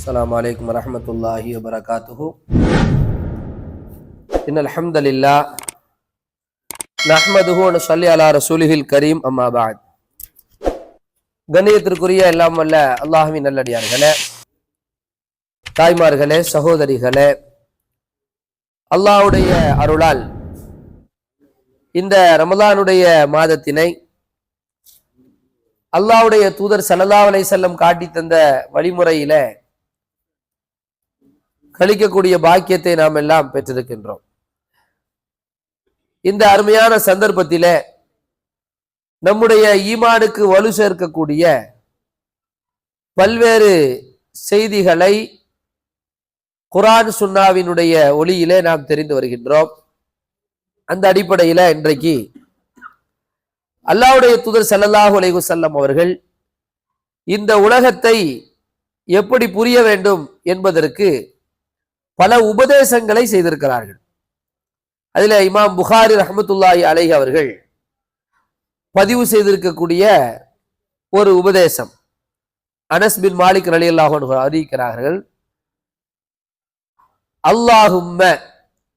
السلام عليكم ورحمة الله وبركاته إن الحمد لله نحمده ونصلي على رسوله الكريم أما بعد கண்ணியத்திற்குரிய எல்லாம் வல்ல அல்லாஹுவின் நல்லடியார்களே தாய்மார்களே சகோதரிகளே அல்லாஹ்வுடைய அருளால் இந்த ரமலானுடைய மாதத்தினை அல்லாஹ்வுடைய தூதர் ஸல்லல்லாஹு அலைஹி வஸல்லம் காட்டி தந்த வழிமுறையில கழிக்கக்கூடிய பாக்கியத்தை நாம் எல்லாம் பெற்றிருக்கின்றோம். இந்த அருமையான சந்தர்ப்பத்தில நம்முடைய ஈமானுக்கு வலு சேர்க்கக்கூடிய பல்வேறு செய்திகளை குரான் சுன்னாவினுடைய ஒளியிலே நாம் தெரிந்து வருகின்றோம். அந்த அடிப்படையில இன்றைக்கு அல்லாவுடைய தூதர் ஸல்லல்லாஹு அலைகு செல்லம் அவர்கள் இந்த உலகத்தை எப்படி புரிய வேண்டும் என்பதற்கு பல உபதேசங்களை செய்திருக்கிறார்கள். அதில் இமாம் புகாரி ரஹமத்துல்லாஹி அலைஹி அவர்கள் பதிவு செய்திருக்கக்கூடிய ஒரு உபதேசம். அனஸ் பின் மாலிக் அலி அல்லாஹன் அறிவிக்கிறார்கள் அல்லாஹும்ம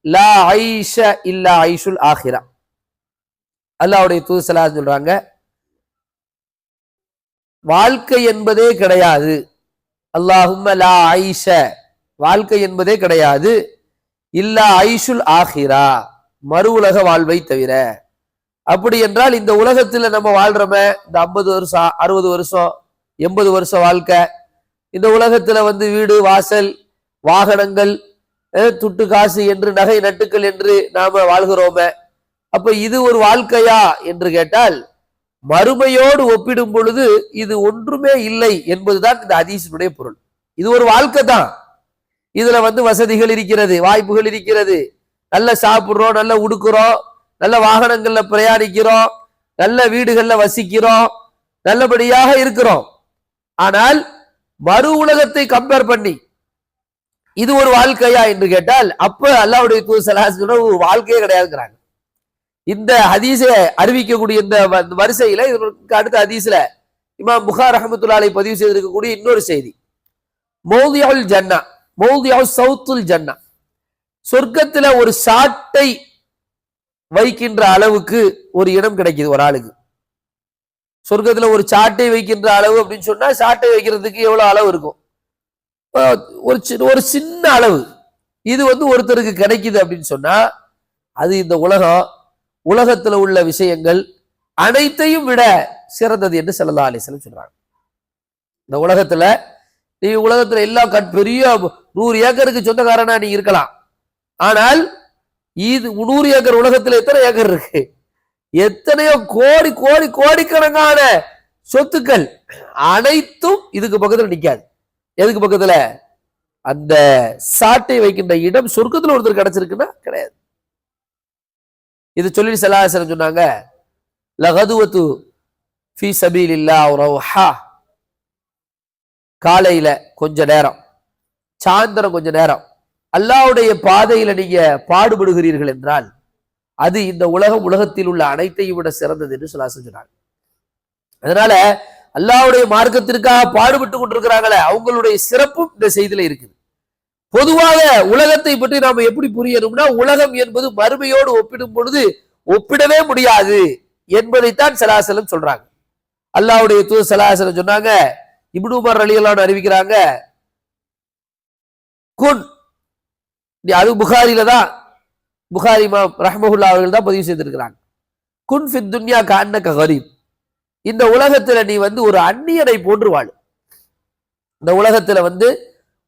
லா ஐஷ இல்லா ஐஷுல் ஆஹிரா அல்லாஹ்வுடைய தூது ஸல்லல்லாஹு சொல்றாங்க வாழ்க்கை என்பதே கிடையாது. அல்லாஹும்ம லா ஐஷ வாழ்க்கை என்பதே கிடையாது. இல்லா ஐஷுல் ஆஹிரா மறு உலக வாழ்வை தவிர. அப்படி என்றால் இந்த உலகத்துல நம்ம வாழ்றோமே இந்த ஐம்பது வருஷம் அறுபது வருஷம் எண்பது வருஷம் வாழ்க்கை. இந்த உலகத்துல வந்து வீடு வாசல் வாகனங்கள் துட்டு காசு என்று நகை நட்டுக்கள் என்று நாம வாழ்கிறோமே. அப்ப இது ஒரு வாழ்க்கையா என்று கேட்டால் மறுமையோடு ஒப்பிடும் பொழுது இது ஒன்றுமே இல்லை என்பதுதான் இந்த அதீசனுடைய பொருள். இது ஒரு வாழ்க்கை தான். இதுல வந்து வசதிகள் இருக்கிறது வாய்ப்புகள் இருக்கிறது. நல்ல சாப்பிட்றோம் நல்ல உடுக்குறோம் நல்ல வாகனங்கள்ல பிரயாணிக்கிறோம் நல்ல வீடுகள்ல வசிக்கிறோம் நல்லபடியாக இருக்கிறோம். ஆனால் மறு உலகத்தை கம்பேர் பண்ணி இது ஒரு வாழ்க்கையா என்று கேட்டால் அப்ப அல்லாவுடைய தூது ஸல்லல்லாஹு ஒரு வாழ்க்கையே கிடையாதுங்கிறாங்க. இந்த ஹதீஸை அறிவிக்கக்கூடிய இந்த வ- வரிசையில இதற்கு அடுத்த ஹதீஸ்ல இமாம் புகார் அஹமத்துல்லாலை பதிவு செய்திருக்கக்கூடிய இன்னொரு செய்தி. மௌதியாவுல் ஜன்னா மௌதியாவு சவுத்துல் ஜன்னா. சொர்க்கத்தில் ஒரு சாட்டை வைக்கின்ற அளவுக்கு ஒரு இடம் கிடைக்குது ஒரு ஆளுக்கு. சொர்க்கத்தில் ஒரு சாட்டை வைக்கின்ற அளவு அப்படின்னு சொன்னால் சாட்டை வைக்கிறதுக்கு எவ்வளோ அளவு இருக்கும்? ஒரு சின்ன ஒரு சின்ன அளவு. இது வந்து ஒருத்தருக்கு கிடைக்குது அப்படின்னு சொன்னால் அது இந்த உலகம் உலகத்தில் உள்ள விஷயங்கள் அனைத்தையும் விட சிறந்தது என்று ஸல்லல்லாஹு அலைஹி சொல்கிறாங்க இந்த உலகத்தில் நீ உலகத்தில் எல்லா கட் பெரிய நூறு ஏக்கருக்கு சொந்தக்காரனா நீ இருக்கலாம். ஆனால் இது நூறு ஏக்கர் உலகத்துல எத்தனை ஏக்கர் இருக்கு? எத்தனையோ கோடி கோடி கோடிக்கணக்கான சொத்துக்கள் அனைத்தும் இதுக்கு பக்கத்துல நிக்காது. எதுக்கு பக்கத்துல? அந்த சாட்டை வைக்கின்ற இடம் சொர்க்கத்துல ஒருத்தர் கிடைச்சிருக்குன்னா கிடையாது. இது சொல்லி செலாசனம் சொன்னாங்க லகதுவத்து ஃபி சபீலில்லா ரௌஹா. காலையில கொஞ்ச நேரம் சாயந்தரம் கொஞ்ச நேரம். அல்லாவுடைய பாதையில நீங்க பாடுபடுகிறீர்கள் என்றால் அது இந்த உலகம் உலகத்தில் உள்ள அனைத்தையும் விட சிறந்தது என்று சொல்லாசன் சொன்னாங்க அதனால அல்லாவுடைய மார்க்கத்திற்காக பாடுபட்டு கொண்டிருக்கிறாங்களே அவங்களுடைய சிறப்பும் இந்த செய்தியில இருக்குது. பொதுவாக உலகத்தை பற்றி நாம் எப்படி புரியணும்னா உலகம் என்பது மறுமையோடு ஒப்பிடும் பொழுது ஒப்பிடவே முடியாது என்பதைத்தான் சலாசலம் சொல்றாங்க. அல்லாவுடைய தூது சலாசலம் சொன்னாங்க இப்னு உமர் ரலியல்லாஹு அறிவிக்கிறாங்க குன் நீ அது புகாரில தான் புகாரி இமாம் ரஹ்மஹுல்லா அவர்கள் தான் பதிவு செய்திருக்கிறாங்க. குன் ஃபித் துன்யா கான்னக கரீப் இந்த உலகத்துல நீ வந்து ஒரு அந்நியனை போன்று வாழு. இந்த உலகத்துல வந்து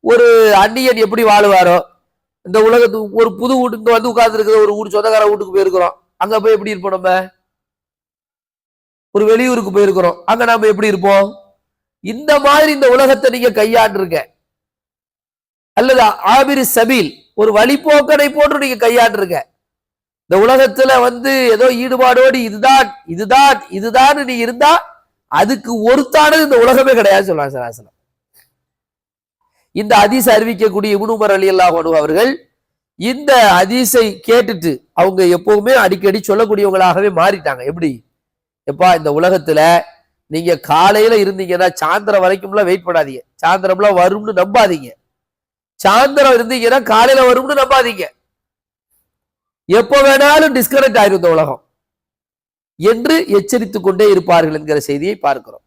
ஒரு அந்நியன் எப்படி வாழுவாரோ இந்த உலகத்து ஒரு புது வீட்டுக்கு வந்து உட்கார்ந்துருக்கிற ஒரு ஊர் சொந்தக்கார வீட்டுக்கு போயிருக்கிறோம். அங்க போய் எப்படி இருப்போம் நம்ம? ஒரு வெளியூருக்கு போயிருக்கிறோம். அங்க நாம எப்படி இருப்போம்? இந்த மாதிரி இந்த உலகத்தை நீங்க கையாண்டுருங்க அல்லது ஆபிரி சபீல் ஒரு வழிபோக்கனை போன்று நீங்க கையாண்டுருங்க. இந்த உலகத்துல வந்து ஏதோ ஈடுபாடோடு இதுதான் இதுதான் இதுதான் நீ இருந்தா அதுக்கு ஒருத்தானது இந்த உலகமே கிடையாது சொல்றாங்க சராசனம் இந்த அதிசை அறிவிக்கக்கூடிய இபுனுமர் அலி அல்லா அவர்கள் இந்த அதிசை கேட்டுட்டு அவங்க எப்பவுமே அடிக்கடி சொல்லக்கூடியவங்களாகவே மாறிட்டாங்க. எப்படி? எப்பா இந்த உலகத்துல நீங்க காலையில இருந்தீங்கன்னா சாயந்தரம் வரைக்கும்லாம் வெயிட் பண்ணாதீங்க. சாயந்தரம்லாம் வரும்னு நம்பாதீங்க. சாயந்தரம் இருந்தீங்கன்னா காலையில வரும்னு நம்பாதீங்க. எப்போ வேணாலும் டிஸ்கனெக்ட் ஆயிரும் இந்த உலகம். என்று எச்சரித்துக் கொண்டே இருப்பார்கள் என்கிற செய்தியை பார்க்கிறோம்.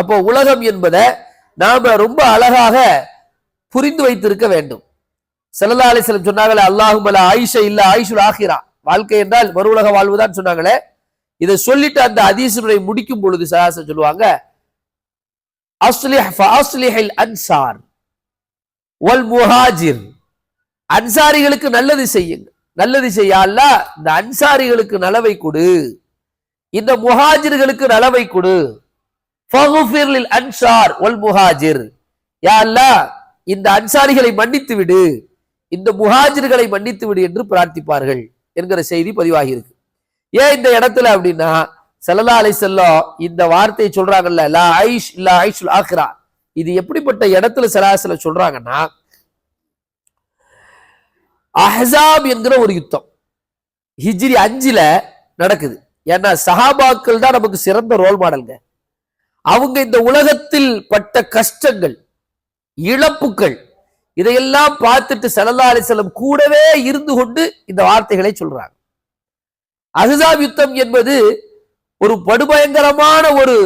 அப்போ உலகம் என்பதை நாம ரொம்ப அழகாக புரிந்து வைத்திருக்க வேண்டும். செல்லல்லா அலிஸ்லம் சொன்னாங்களே அல்லாஹும் அல்ல ஆயிஷா இல்ல ஆயிஷுல் ஆகிரா. வாழ்க்கை என்றால் மறு உலக வாழ்வுதான் சொன்னாங்களே. இதை சொல்லிட்டு அந்த அதீசனுடைய முடிக்கும் பொழுது சராசன் சொல்லுவாங்க அன்சார். ஒல் முஹாஜிர். அன்சாரிகளுக்கு நல்லது செய்யுங்க. நல்லது செய்ய அல்ல இந்த அன்சாரிகளுக்கு நலவை கொடு. இந்த முஹாஜிர்களுக்கு நலவை கொடு. அன்சார் ஒல் முஹாஜிர். யா அல்லாஹ் இந்த அன்சாரிகளை மன்னித்து விடு. இந்த முஹாஜிர்களை மன்னித்து விடு என்று பிரார்த்திப்பார்கள் என்கிற செய்தி பதிவாகி இருக்கு ஏன் இந்த இடத்துல அப்படின்னா சல்லல்லா அலை செல்லம் இந்த வார்த்தையை சொல்றாங்கல்ல லா ஐஷ் இல்ல ஐஷுல் ஆக்ரா இது எப்படிப்பட்ட இடத்துல சராசில சொல்றாங்கன்னா அஹ்ஸாப் என்கிற ஒரு யுத்தம். ஹிஜ்ரி அஞ்சுல நடக்குது. ஏன்னா சஹாபாக்கள் தான் நமக்கு சிறந்த ரோல் மாடல்ங்க அவங்க இந்த உலகத்தில் பட்ட கஷ்டங்கள் இழப்புகள் இதையெல்லாம் பார்த்துட்டு சலல்லா அலிசலம் கூடவே இருந்து கொண்டு இந்த வார்த்தைகளை சொல்றாங்க. அஹ்ஸாப் யுத்தம் என்பது ஒரு படுபயங்கரமான ஒரு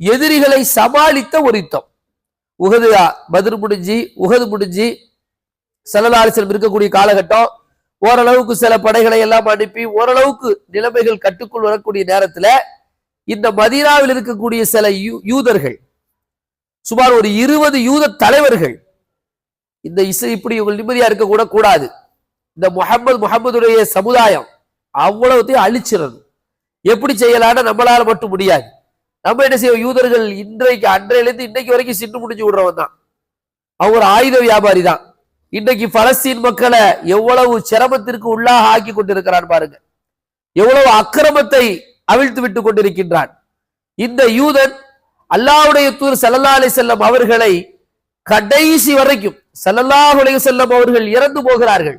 எதிரிகளை சமாளித்த ஒரு யுத்தம். உகது பதிர் முடிஞ்சு உகது முடிஞ்சு சல்லல்லா இருக்கக்கூடிய காலகட்டம் ஓரளவுக்கு சில படைகளை எல்லாம் அனுப்பி ஓரளவுக்கு நிலைமைகள் கட்டுக்குள் வரக்கூடிய நேரத்துல இந்த மதீனாவில் இருக்கக்கூடிய சில யூ- யூதர்கள் சுமார் ஒரு இருபது யூத தலைவர்கள் இந்த இசை இப்படி இவங்க நிம்மதியா இருக்க கூட கூடாது. இந்த முகமது முகமதுடைய சமுதாயம் அவ்வளவுத்தையும் அழிச்சிடணும் எப்படி செய்யலான்னு நம்மளால மட்டும் முடியாது. நம்ம என்ன செய்வோம்? யூதர்கள் இன்றைக்கு அன்றையில இருந்து இன்னைக்கு வரைக்கும் சிண்டு முடிஞ்சு விடுறவன் தான். அவங்க ஒரு ஆயுத வியாபாரி தான். இன்றைக்கு பலஸ்தீன் மக்களை எவ்வளவு சிரமத்திற்கு உள்ளாக ஆக்கி கொண்டிருக்கிறான் பாருங்க. எவ்வளவு அக்கிரமத்தை அவிழ்த்து விட்டு கொண்டிருக்கின்றான். இந்த யூதன் அல்லாவுடைய தூர் ஸல்லல்லாஹு செல்லம் அவர்களை கடைசி வரைக்கும் ஸல்லல்லாஹு அலைஹி செல்லம் அவர்கள் இறந்து போகிறார்கள்.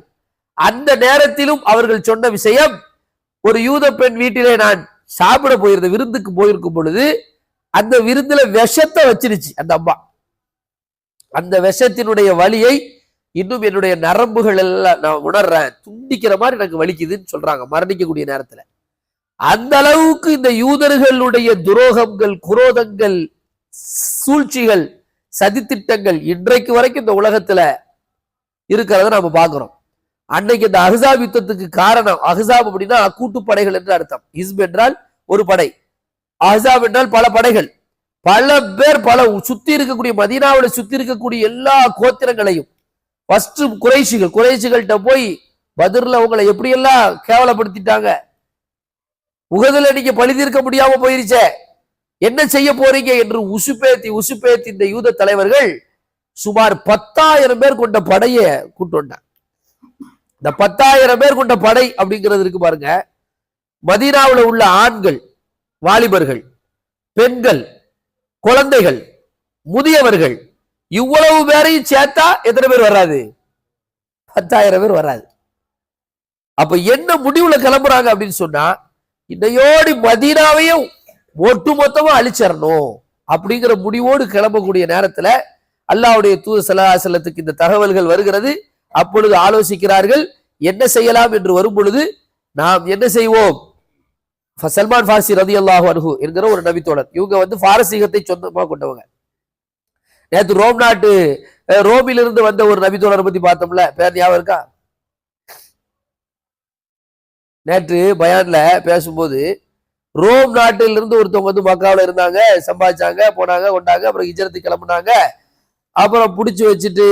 அந்த நேரத்திலும் அவர்கள் சொன்ன விஷயம் ஒரு யூத பெண் வீட்டிலே நான் சாப்பிட போயிருந்த விருந்துக்கு போயிருக்கும் பொழுது அந்த விருந்துல விஷத்தை வச்சிருச்சு அந்த அம்மா. அந்த விஷத்தினுடைய வலியை இன்னும் என்னுடைய நரம்புகள் எல்லாம் நான் உணர்றேன். துண்டிக்கிற மாதிரி எனக்கு வலிக்குதுன்னு சொல்றாங்க மரணிக்கக்கூடிய நேரத்துல. அந்த அளவுக்கு இந்த யூதர்களுடைய துரோகங்கள் குரோதங்கள் சூழ்ச்சிகள் சதித்திட்டங்கள் இன்றைக்கு வரைக்கும் இந்த உலகத்துல இருக்கிறத நம்ம பார்க்கிறோம். அன்னைக்கு இந்த அஹ்ஸாப் யுத்தத்துக்கு காரணம் அஹ்ஸாப் அப்படின்னா கூட்டுப்படைகள் என்று அர்த்தம். ஹிஸ்ப் என்றால் ஒரு படை. அஹ்ஸாப் என்றால் பல படைகள். பல பேர் பல சுத்தி இருக்கக்கூடிய மதீனாவில் சுத்தி இருக்கக்கூடிய எல்லா கோத்திரங்களையும். ஃபர்ஸ்ட் குறைஷிகள் குறைஷிகள்கிட்ட போய் பதிரில் அவங்களை எப்படியெல்லாம் கேவலப்படுத்திட்டாங்க? உகதில் நீங்க பழி தீர்க்க முடியாம போயிருச்சே. என்ன செய்ய போறீங்க என்று உசுப்பேத்தி உசுப்பேத்தி இந்த யூத தலைவர்கள் சுமார் பத்தாயிரம் பேர் கொண்ட படையை கூட்டு வந்தாங்க. இந்த பத்தாயிரம் பேர் கொண்ட படை அப்படிங்கிறது இருக்கு பாருங்க. மதீனாவில் உள்ள ஆண்கள் வாலிபர்கள் பெண்கள் குழந்தைகள் முதியவர்கள் இவ்வளவு பேரையும் சேர்த்தா எத்தனை பேர் வராது பத்தாயிரம் பேர் வராது அப்ப என்ன முடிவுல கிளம்புறாங்க அப்படின்னு சொன்னா இன்னையோடு மதீனாவையும் ஒட்டு மொத்தமா அழிச்சிடணும் அப்படிங்கிற முடிவோடு கிளம்பக்கூடிய நேரத்துல அல்லாஹ்வுடைய தூது சலாசலத்துக்கு இந்த தகவல்கள் வருகிறது. அப்பொழுது ஆலோசிக்கிறார்கள் என்ன செய்யலாம்? என்று வரும் பொழுது நாம் என்ன செய்வோம்? சல்மான் ஃபார்சி ரதி அல்லாஹு அனுகு என்கிற ஒரு நபித்தோழர். இவங்க வந்து பாரசீகத்தை சொந்தமா கொண்டவங்க. நேற்று ரோம் நாட்டு ரோமிலிருந்து வந்த ஒரு நபித்தோழரை பத்தி பார்த்தோம்ல. பேர் ஞாபகம் இருக்கா? நேற்று பயான்ல பேசும்போது ரோம் நாட்டிலிருந்து ஒருத்தவங்க வந்து மக்காவில் இருந்தாங்க சம்பாதிச்சாங்க போனாங்க கொண்டாங்க அப்புறம் இஜரத்து கிளம்புனாங்க. அப்புறம் பிடிச்சி வச்சுட்டு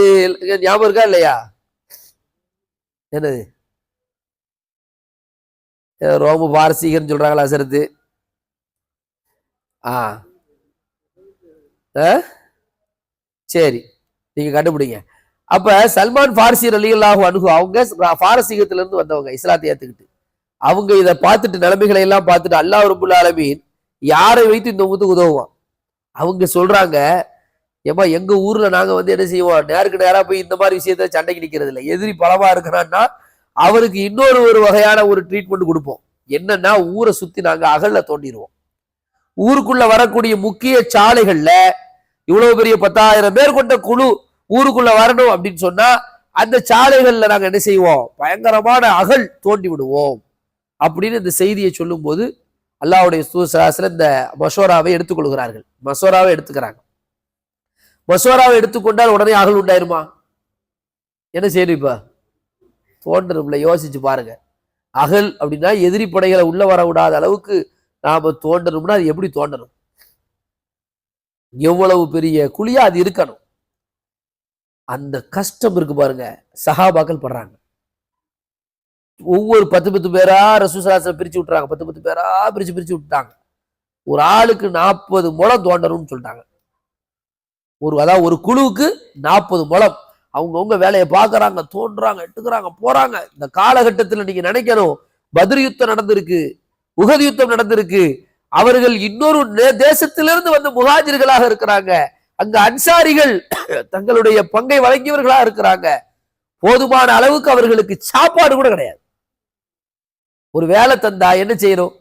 ஞாபகம் இருக்கா இல்லையா? என்னது? ஏதோ ரோம பாரசீகர்னு சொல்கிறாங்களா அசரத்து. ஆ. ஆ? சரி நீங்கள் கண்டுபிடிங்க. அப்போ சல்மான் பாரசி அலிகல்லாஹு அணுகு அவங்க பாரசீகத்திலேருந்து வந்தவங்க இஸ்லாத்தை ஏற்றுக்கிட்டு அவங்க இதை பார்த்துட்டு நிலைமைகளை எல்லாம் பார்த்துட்டு அல்லாஹ் ரபுல் யாரை வைத்து இந்த உமத்துக்கு உதவுவான்? அவங்க சொல்கிறாங்க ஏமா எங்க ஊர்ல நாங்க வந்து என்ன செய்வோம்? நேருக்கு நேராக போய் இந்த மாதிரி விஷயத்த சண்டைக்கு நிற்கிறது இல்லை எதிரி பலமா இருக்கிறான்னா அவருக்கு இன்னொரு ஒரு வகையான ஒரு ட்ரீட்மெண்ட் கொடுப்போம். என்னன்னா ஊரை சுத்தி நாங்க அகல்ல தோண்டிடுவோம் ஊருக்குள்ள வரக்கூடிய முக்கிய சாலைகள்ல இவ்வளவு பெரிய பத்தாயிரம் பேர் கொண்ட குழு ஊருக்குள்ள வரணும் அப்படின்னு சொன்னா அந்த சாலைகள்ல நாங்க என்ன செய்வோம்? பயங்கரமான அகல் தோண்டி விடுவோம். அப்படின்னு இந்த செய்தியை சொல்லும்போது அல்லாவுடைய சூசராசில் இந்த மசோராவை எடுத்துக்கொள்கிறார்கள். மசோராவை எடுத்துக்கிறாங்க. மசோராவை எடுத்துக்கொண்டால் உடனே அகல் உண்டாயிருமா? என்ன செய்யணும் இப்போ? தோன்றணும்ல யோசிச்சு பாருங்க. அகல் அப்படின்னா எதிரி படைகளை உள்ள வரவிடாத அளவுக்கு நாம தோண்டணும்னா அது எப்படி தோண்டணும் எவ்வளவு பெரிய குழியா அது இருக்கணும்? அந்த கஷ்டம் இருக்கு பாருங்க. சஹாபாக்கள் படுறாங்க. ஒவ்வொரு பத்து பத்து பேரா ரசூசராசனை பிரிச்சு விட்டுறாங்க. பத்து பத்து பேரா பிரிச்சு பிரிச்சு விட்டாங்க ஒரு ஆளுக்கு நாற்பது முழம் தோண்டணும்னு சொல்லிட்டாங்க. ஒரு அதாவது ஒரு குழுவுக்கு நாற்பது முழம் அவங்கவுங்க வேலையை பார்க்கறாங்க தோன்றாங்க எடுத்துக்கிறாங்க போறாங்க இந்த காலகட்டத்தில் நீங்க நினைக்கணும் பதிர் யுத்தம் நடந்திருக்கு உகது யுத்தம் நடந்திருக்கு அவர்கள் இன்னொரு நே- தேசத்திலிருந்து வந்த முகாஜிர்களாக இருக்கிறாங்க அங்க அன்சாரிகள் தங்களுடைய பங்கை வழங்கியவர்களா இருக்கிறாங்க போதுமான அளவுக்கு அவர்களுக்கு சாப்பாடு கூட கிடையாது ஒரு வேலை தந்தா என்ன செய்யணும்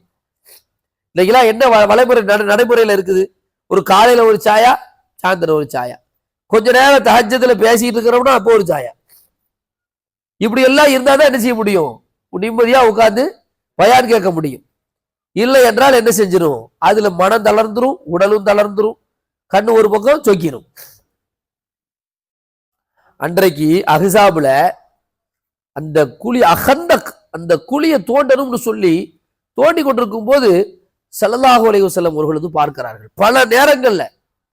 இன்னைக்கெல்லாம் என்ன வ- வழிமுறை நடைமுறையில இருக்குது ஒரு காலையில ஒரு சாயா சாயந்தரம் ஒரு சாயா. கொஞ்ச நேரம் தஹஜத்துல பேசிட்டு இருக்கிறோம்னா அப்போ ஒரு சாயா. இப்படி எல்லாம் இருந்தால் தான் என்ன செய்ய முடியும்? நிம்மதியா உட்கார்ந்து பயான் கேட்க முடியும். இல்லை என்றால் என்ன செஞ்சிடும் அதுல மனம் தளர்ந்துரும் உடலும் தளர்ந்துரும் கண்ணு ஒரு பக்கம் சொக்கிடும் அன்றைக்கு அஹிசாபுல அந்த குழி அகந்த அந்த குழியை தோண்டணும்னு சொல்லி தோண்டி கொண்டிருக்கும் போது செல்லதாக உள்ளே செல்லும் அவர்கள் வந்து பார்க்கிறார்கள். பல நேரங்கள்ல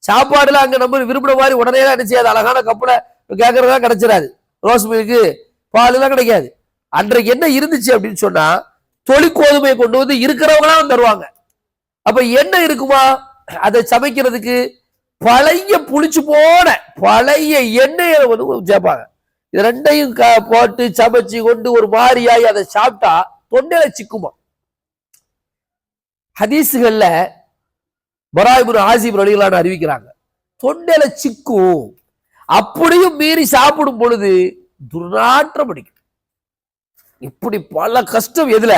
சாப்பாடுல அங்க நம்ம விரும்புற மாதிரி உடனே என்ன செய்யாது? அழகான கப்பலை கேட்கறதா கிடைச்சிடாது. ரோஸ் மில்க்கு பால் எல்லாம் கிடைக்காது. அன்றைக்கு என்ன இருந்துச்சு அப்படின்னு சொன்னா தொழிற்கோதுமையை கொண்டு வந்து இருக்கிறவங்களாம் தருவாங்க. அப்ப என்ன இருக்குமா? அதை சமைக்கிறதுக்கு பழைய புளிச்சு போன பழைய எண்ணெயை வந்து சேர்ப்பாங்க. இது ரெண்டையும் க- போட்டு சமைச்சு கொண்டு ஒரு மாதிரியாகி அதை சாப்பிட்டா தொண்டையில சிக்குமா? ஹதீஸுகள்ல பராய்புர் ஆசிப் ரலிகளான அறிவிக்கிறாங்க. தொண்டையில சிக்கும் அப்படியும் மீறி சாப்பிடும் பொழுது துர்நாற்றம் அடிக்கும். இப்படி பல கஷ்டம் எதுல?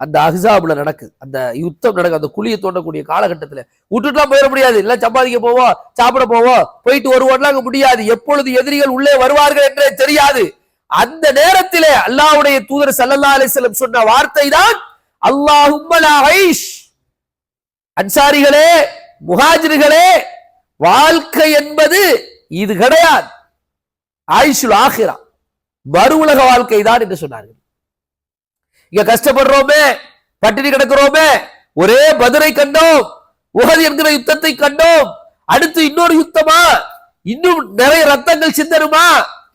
அந்த அஹ்ஸாப்ல நடக்குது. அந்த யுத்தம் நடக்கு அந்த குழியை தோண்டக்கூடிய காலகட்டத்துல. விட்டுட்டுலாம் போயிட முடியாது. இல்ல சம்பாதிக்க போவோம் சாப்பிட போவோம் போயிட்டு வருவோம்லாம் அங்க முடியாது. எப்பொழுது எதிரிகள் உள்ளே வருவார்கள் என்றே தெரியாது. அந்த நேரத்திலே அல்லாஹ்வுடைய தூதர் சல்லல்லா அலிஸ்லம் சொன்ன வார்த்தை தான் அல்லாஹும்ம அன்சாரிகளே முஹாஜிர்களே வாழ்க்கை என்பது இது கிடையாது. ஆயுஷுல் ஆகிரா மறு உலக வாழ்க்கை தான் என்று சொன்னார்கள். இங்க கஷ்டப்படுறோமே பட்டினி கிடக்கிறோமே ஒரே பதிரை கண்டோம் உகது என்கிற யுத்தத்தை கண்டோம் அடுத்து இன்னொரு யுத்தமா? இன்னும் நிறைய ரத்தங்கள் சிந்தருமா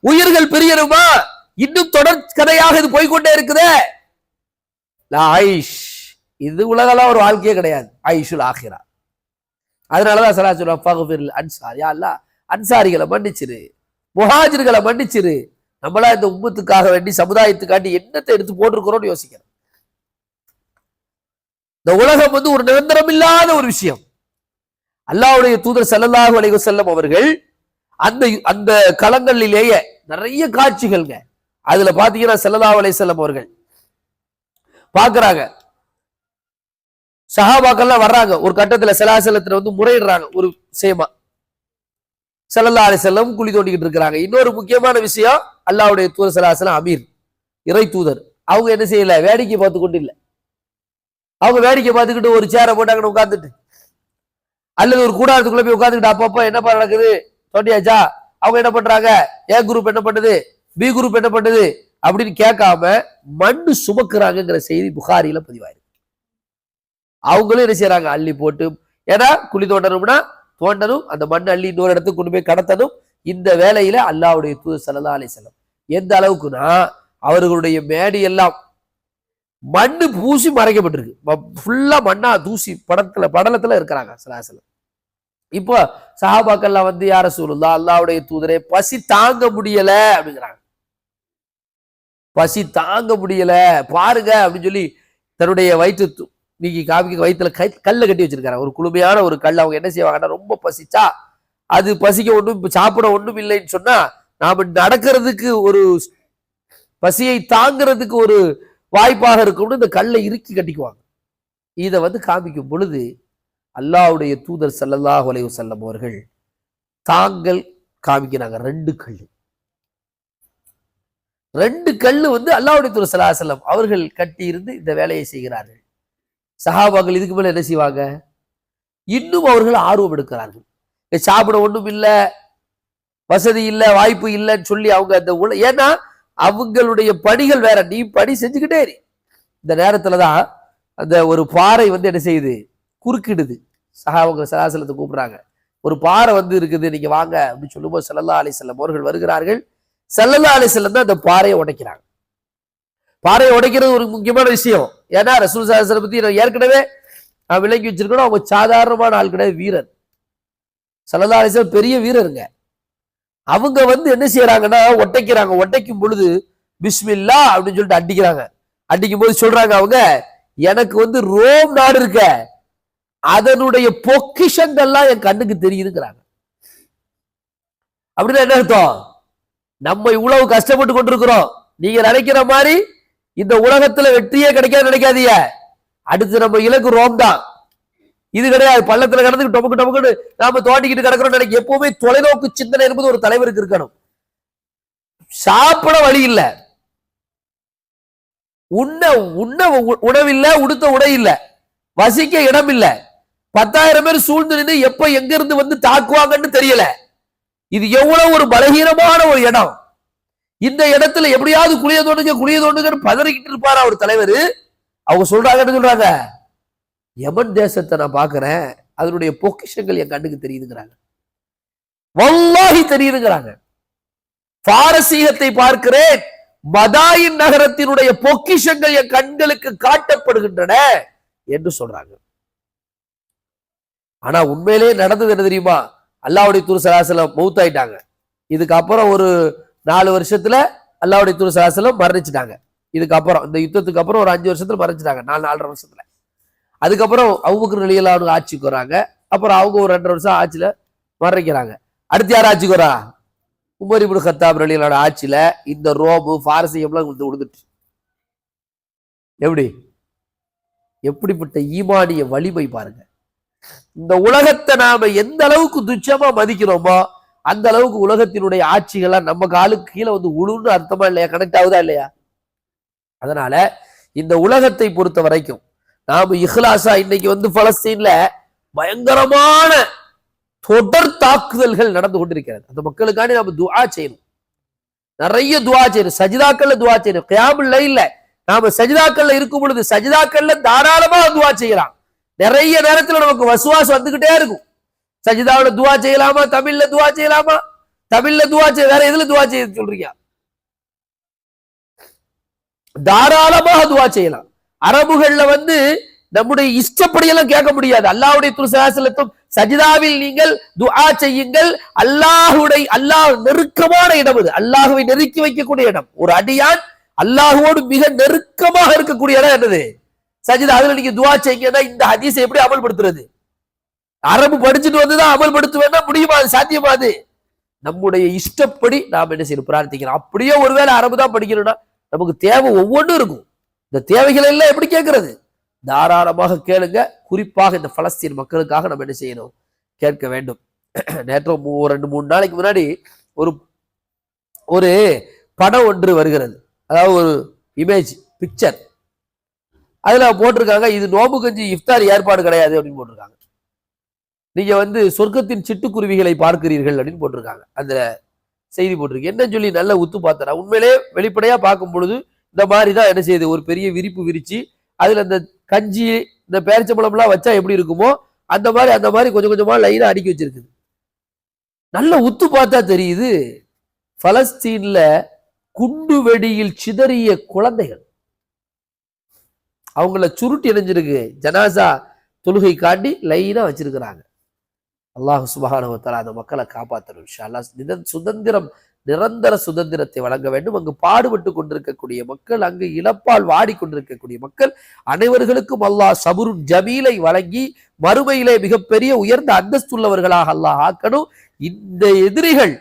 உயிர்கள் பிரியருமா இன்னும் தொடர் கதையாக இது போய்க்கொண்டே இருக்குதே. ஆயிஷ் இது உலகெல்லாம் ஒரு வாழ்க்கையே கிடையாது. ஐஷுல் ஆகிரா. அதனாலதான் சலா சொல்லுவா ஃபகுஃபிர் அன்சார். யா அல்லாஹ் அன்சாரிகளை மன்னிச்சிரு. முஹாஜிர்களை மன்னிச்சிரு. நம்மளா இந்த உம்மத்துக்காக வேண்டி சமுதாயத்துக்காண்டி என்னத்தை எடுத்து போட்டிருக்கிறோம்னு யோசிக்கிறோம் இந்த உலகம் வந்து ஒரு நிரந்தரம் இல்லாத ஒரு விஷயம். அல்லாஹ்வுடைய தூதர் ஸல்லல்லாஹு அலைஹி வஸல்லம் அவர்கள் அந்த அந்த களங்களிலேயே நிறைய காட்சிகள்ங்க. அதுல பாத்தீங்கன்னா ஸல்லல்லாஹு அலைஹி வஸல்லம் அவர்கள். பாக்குறாங்க. சஹாபாக்கள்லாம் வர்றாங்க. ஒரு கட்டத்துல சிலாசலத்துல வந்து முறையிடுறாங்க. ஒரு விஷயமா ஸல்லல்லாஹு அலைஹி குழி தோண்டிக்கிட்டு இருக்கிறாங்க. இன்னொரு முக்கியமான விஷயம் அல்லாவுடைய தூர சலாசலம் அமீர் இறை தூதர். அவங்க என்ன செய்யல? வேடிக்கை பார்த்து கொண்டு இல்லை. அவங்க வேடிக்கை பார்த்துக்கிட்டு ஒரு சேரை போட்டாங்கன்னு உட்காந்துட்டு அல்லது ஒரு கூடாரத்துக்குள்ள போய் உட்காந்துக்கிட்டு அப்பப்போ என்னப்பா நடக்குது? தோண்டியாச்சா அவங்க என்ன பண்றாங்க? ஏ குரூப் என்ன பண்ணுது? பி குரூப் என்ன பண்ணுது? அப்படின்னு கேட்காம மண்ணு சுமக்குறாங்கங்கிற செய்தி புகாரியில பதிவாயிருக்கு. அவங்களும் என்ன செய்யறாங்க அள்ளி போட்டு ஏன்னா குழி தோண்டணும்னா தோண்டணும் அந்த மண் அள்ளி இன்னொரு இடத்துக்கு கொண்டு போய் கடத்தணும். இந்த வேலையில அல்லாஹ்வுடைய தூது செல்லதா அலை செல்லம் எந்த அளவுக்குன்னா அவர்களுடைய மேடு எல்லாம் மண்ணு பூசி மறைக்கப்பட்டிருக்கு. ஃபுல்லா மண்ணா தூசி படத்துல படலத்துல இருக்கிறாங்க சலாசலம் இப்போ சஹாபாக்கள்லாம் வந்து யார சூழலா அல்லாவுடைய தூதரே பசி தாங்க முடியல அப்படிங்கிறாங்க. பசி தாங்க முடியல பாருங்க அப்படின்னு சொல்லி தன்னுடைய வயிற்று இன்னைக்கு நீக்கி காமிக்க வயிற்றுல கை கல்லை கட்டி வச்சிருக்காரு. ஒரு குளுமையான ஒரு கல் அவங்க என்ன செய்வாங்கன்னா ரொம்ப பசிச்சா அது பசிக்க ஒண்ணும் சாப்பிட ஒண்ணும் இல்லைன்னு சொன்னா நாம நடக்கிறதுக்கு ஒரு பசியை தாங்கிறதுக்கு ஒரு வாய்ப்பாக இருக்கும்னு இந்த கல்லை இறுக்கி கட்டிக்குவாங்க. இதை வந்து காமிக்கும் பொழுது அல்லாவுடைய தூதர் செல்லல்லா அலைஹி செல்லம் அவர்கள் தாங்கள் காமிக்கிறாங்க ரெண்டு கல் ரெண்டு கல்லு வந்து அல்லாவுடைய தூதர் ஸல்லல்லாஹு செல்லம் அவர்கள் கட்டியிருந்து இந்த வேலையை செய்கிறார்கள். சஹாபாக்கள் இதுக்கு மேலே என்ன செய்வாங்க? இன்னும் அவர்கள் ஆர்வம் எடுக்கிறார்கள். சாப்பிட ஒன்றும் இல்லை வசதி இல்லை வாய்ப்பு இல்லைன்னு சொல்லி அவங்க அந்த உல ஏன்னா அவங்களுடைய பணிகள் வேற நீ பணி செஞ்சுக்கிட்டே இரு. இந்த நேரத்துலதான் அந்த ஒரு பாறை வந்து என்ன செய்யுது? குறுக்கிடுது. சகாவங்க சதாசலத்தை கூப்பிடுறாங்க. ஒரு பாறை வந்து இருக்குது நீங்கள் வாங்க அப்படின்னு சொல்லும்போது சல்லல்லா அலிசல்லம் அவர்கள் வருகிறார்கள். சல்லல்லா அலிசல்லம் தான் அந்த பாறையை உடைக்கிறாங்க. பாறையை உடைக்கிறது ஒரு முக்கியமான விஷயம். ஏன்னா ரசூல் சாஸ்திரம் பத்தி நான் ஏற்கனவே நான் விளங்கி வச்சிருக்கணும் அவங்க சாதாரணமான ஆள் கிடையாது வீரர். சல்லல்லா பெரிய வீரருங்க. அவங்க வந்து என்ன செய்யறாங்கன்னா ஒட்டைக்கிறாங்க. ஒட்டைக்கும் பொழுது பிஸ்மில்லா அப்படின்னு சொல்லிட்டு அடிக்கிறாங்க. அடிக்கும் போது சொல்றாங்க அவங்க எனக்கு வந்து ரோம் நாடு இருக்க. அதனுடைய பொக்கிஷங்கள்லாம் என் கண்ணுக்கு தெரியுதுங்கிறாங்க. அப்படின்னா என்ன அர்த்தம்? நம்ம இவ்வளவு கஷ்டப்பட்டு கொண்டிருக்கிறோம். நீங்க நினைக்கிற மாதிரி இந்த உலகத்துல வெற்றியே கிடைக்காது கிடைக்காதிய அடுத்து நம்ம இலக்கு ரோம் தான். இது கிடையாது. பள்ளத்துல கிடந்து டொமுக்கு டொமுக்குன்னு நாம தோண்டிக்கிட்டு கிடக்கிறோம் நினைக்க எப்பவுமே தொலைநோக்கு சிந்தனை என்பது ஒரு தலைவருக்கு இருக்கணும். சாப்பிட வழி இல்ல. உண்ண உண்ண உணவில்லை உணவில்ல உடுத்த உடை இல்ல. வசிக்க இடம் இல்ல. பத்தாயிரம் பேர் சூழ்ந்து நின்று எப்ப எங்க இருந்து வந்து தாக்குவாங்கன்னு தெரியல. இது எவ்வளவு ஒரு பலகீனமான ஒரு இடம். இந்த இடத்துல எப்படியாவது குளிய தோண்டுங்க குளிய தோண்டுங்கன்னு பதறிக்கிட்டு இருப்பார் ஒரு தலைவர்? அவங்க சொல்றாங்கன்னு சொல்றாங்க? யமன் தேசத்தை நான் பார்க்குறேன் அதனுடைய பொக்கிஷங்கள் என் கண்ணுக்கு தெரியுதுங்கிறாங்க. வல்லாஹி தெரியுதுங்கிறாங்க. பாரசீகத்தை பார்க்கிறேன் மதாயின் நகரத்தினுடைய பொக்கிஷங்கள் என் கண்களுக்கு காட்டப்படுகின்றன என்று சொல்றாங்க. ஆனா உண்மையிலே நடந்தது என்ன தெரியுமா? அல்லாவுடைய தூர் சலாசலம் மௌத்தாயிட்டாங்க. இதுக்கப்புறம் ஒரு நாலு வருஷத்துல அல்லாவுடைய தூர் சலாசலம் மரணிச்சிட்டாங்க. இதுக்கப்புறம் இந்த யுத்தத்துக்கு அப்புறம் ஒரு அஞ்சு வருஷத்துல மரணிச்சிட்டாங்க நாலு நாலரை வருஷத்துல. அதுக்கப்புறம் அவுபக்கர் அவங்க ஆட்சிக்கு வராங்க. அப்புறம் அவங்க ஒரு ரெண்டரை வருஷம் ஆட்சியில மரணிக்கிறாங்க. அடுத்து யார் ஆட்சிக்கு வரா? உமர் இப்னு கத்தாப் ரலியல்லாஹு ஆட்சியில இந்த ரோமு பாரசீகம்லாம் உங்களுக்கு விழுந்துட்டு எப்படி? எப்படிப்பட்ட ஈமானிய வலிமை பாருங்க. இந்த உலகத்தை நாம எந்த அளவுக்கு துச்சமா மதிக்கிறோமோ அந்த அளவுக்கு உலகத்தினுடைய ஆட்சிகள்லாம் நம்ம காலுக்கு கீழே வந்து உழுன்னு அர்த்தமா இல்லையா? கனெக்ட் ஆகுதா இல்லையா? அதனால இந்த உலகத்தை பொறுத்த வரைக்கும் நாம இஹ்லாசா இன்னைக்கு வந்து பலஸ்தீன்ல பயங்கரமான தொடர் தாக்குதல்கள் நடந்து கொண்டிருக்கிறது. அந்த மக்களுக்காண்டி நாம துவா செய்யணும். நிறைய துவா செய்யணும். சஜிதாக்கள்ல துவா செய்யணும். கியாமுல் இல்ல நாம சஜிதாக்கள்ல இருக்கும் பொழுது சஜிதாக்கள்ல தாராளமா துவா செய்யலாம். நிறைய நேரத்துல நமக்கு வசுவாசம் வந்துகிட்டே இருக்கும். சஜிதாவுல துவா செய்யலாமா? தமிழ்ல துவா செய்யலாமா? தமிழ்ல துவா செய்ய வேற எதுல துவா செய்ய சொல்றீங்க தாராளமாக துவா செய்யலாம். அரபுகள்ல வந்து நம்முடைய இஷ்டப்படியெல்லாம் கேட்க முடியாது. அல்லாவுடைய துருசாசலத்தும் சஜிதாவில் நீங்கள் துஆ செய்யுங்கள். அல்லாஹுடைய அல்லாஹ் நெருக்கமான இடம் இது அல்லாஹுவை நெருக்கி வைக்கக்கூடிய இடம். ஒரு அடியான் அல்லாஹுவோடு மிக நெருக்கமாக இருக்கக்கூடிய இடம் என்னது? சஜிதா அதுல நீங்க துவா செய்யுங்கன்னா இந்த ஹதீஸை எப்படி அமல்படுத்துறது? அரபு படிச்சுட்டு வந்துதான் அமல்படுத்துவேன்னா முடியுமா? அது சாத்தியமா அது? நம்முடைய இஷ்டப்படி நாம் என்ன செய்யணும்? பிரார்த்திக்கிறோம் அப்படியே ஒருவேளை அரபு தான் படிக்கணும்னா நமக்கு தேவை ஒவ்வொன்றும் இருக்கும். இந்த தேவைகள் எல்லாம் எப்படி கேட்கறது? தாராளமாக கேளுங்க. குறிப்பாக இந்த பலஸ்தீன் மக்களுக்காக நம்ம என்ன செய்யணும்? கேட்க வேண்டும். நேற்று மூ- ரெண்டு மூணு நாளைக்கு முன்னாடி ஒரு ஒரு படம் ஒன்று வருகிறது. அதாவது ஒரு இமேஜ் பிக்சர் அதில் போட்டிருக்காங்க இது நோம்பு கஞ்சி இஃப்தார் ஏற்பாடு கிடையாது அப்படின்னு போட்டிருக்காங்க. நீங்க வந்து சொர்க்கத்தின் சிட்டுக்குருவிகளை பார்க்கிறீர்கள் அப்படின்னு போட்டிருக்காங்க. அந்த செய்தி போட்டிருக்கு. என்ன சொல்லி நல்லா உத்து பார்த்தனா உண்மையிலே வெளிப்படையா பார்க்கும் பொழுது இந்த மாதிரி தான் என்ன செய்யுது? ஒரு பெரிய விரிப்பு விரிச்சு அதுல அந்த கஞ்சி இந்த பேரிச்சம்பழம்லாம் வச்சா எப்படி இருக்குமோ அந்த மாதிரி அந்த மாதிரி கொஞ்சம் கொஞ்சமா லைனா அடுக்கி வச்சிருக்குது. நல்ல உத்து பார்த்தா தெரியுது பலஸ்தீன்ல குண்டு வெடியில் சிதறிய குழந்தைகள். அவங்கள சுருட்டி இணைஞ்சிருக்கு ஜனாசா தொழுகை காட்டி லைனா வச்சிருக்கிறாங்க. அல்லாஹ் சுபஹானுவத்தால் அந்த மக்களை காப்பாற்றணும் ஷாலா அல்லாஹ் சுதந்திரம் நிரந்தர சுதந்திரத்தை வழங்க வேண்டும். அங்கு பாடுபட்டு கொண்டிருக்கக்கூடிய மக்கள் அங்கு இழப்பால் வாடிக்கொண்டிருக்கக்கூடிய மக்கள் அனைவர்களுக்கும் அல்லாஹ் சபுருன் ஜமீலை வழங்கி மறுமையிலே மிகப்பெரிய உயர்ந்த அந்தஸ்துள்ளவர்களாக அல்லாஹ் ஆக்கணும். இந்த எதிரிகள்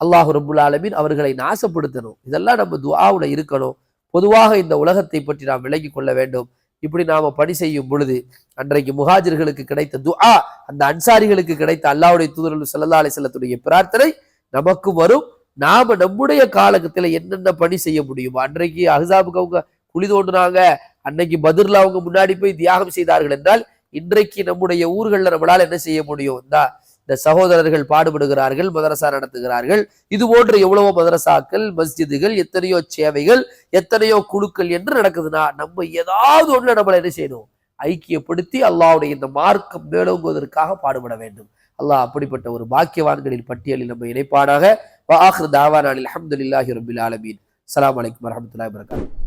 அல்லாஹு ரபுல் ஆலமீன் அவர்களை நாசப்படுத்தணும். இதெல்லாம் நம்ம துவாவுல இருக்கணும். பொதுவாக இந்த உலகத்தை பற்றி நாம் விளங்கி கொள்ள வேண்டும். இப்படி நாம பணி செய்யும் பொழுது அன்றைக்கு முஹாஜிர்களுக்கு கிடைத்த துஆ அந்த அன்சாரிகளுக்கு கிடைத்த அல்லாவுடைய தூதர் செல்லல்லா அலைஹி செல்லத்துடைய பிரார்த்தனை நமக்கு வரும். நாம நம்முடைய காலகத்துல என்னென்ன பணி செய்ய முடியுமோ அன்றைக்கு அஹாபுக்கு அவங்க குழி தோண்டுனாங்க அன்னைக்கு பதிர்ல அவங்க முன்னாடி போய் தியாகம் செய்தார்கள் என்றால் இன்றைக்கு நம்முடைய ஊர்களில் நம்மளால் என்ன செய்ய முடியும்? தான் இந்த சகோதரர்கள் பாடுபடுகிறார்கள் மதரசா நடத்துகிறார்கள். இது போன்ற எவ்வளவோ மதரசாக்கள் மஸ்ஜிதுகள் எத்தனையோ சேவைகள் எத்தனையோ குழுக்கள் என்று நடக்குதுன்னா நம்ம ஏதாவது ஒண்ணு நம்மளை என்ன செய்யணும்? ஐக்கியப்படுத்தி அல்லாவுடைய இந்த மார்க்கம் மேலோங்குவதற்காக பாடுபட வேண்டும். அல்லாஹ் அப்படிப்பட்ட ஒரு பாக்கியவான்களின் பட்டியலில் நம்ம இணைப்பானாக. வாஹ்ரு தாவானான் அஹமதுல்லாஹி ரபில் ஆலமீன். அலாம் வலைக்கம் வரமத்துல வரகாத்து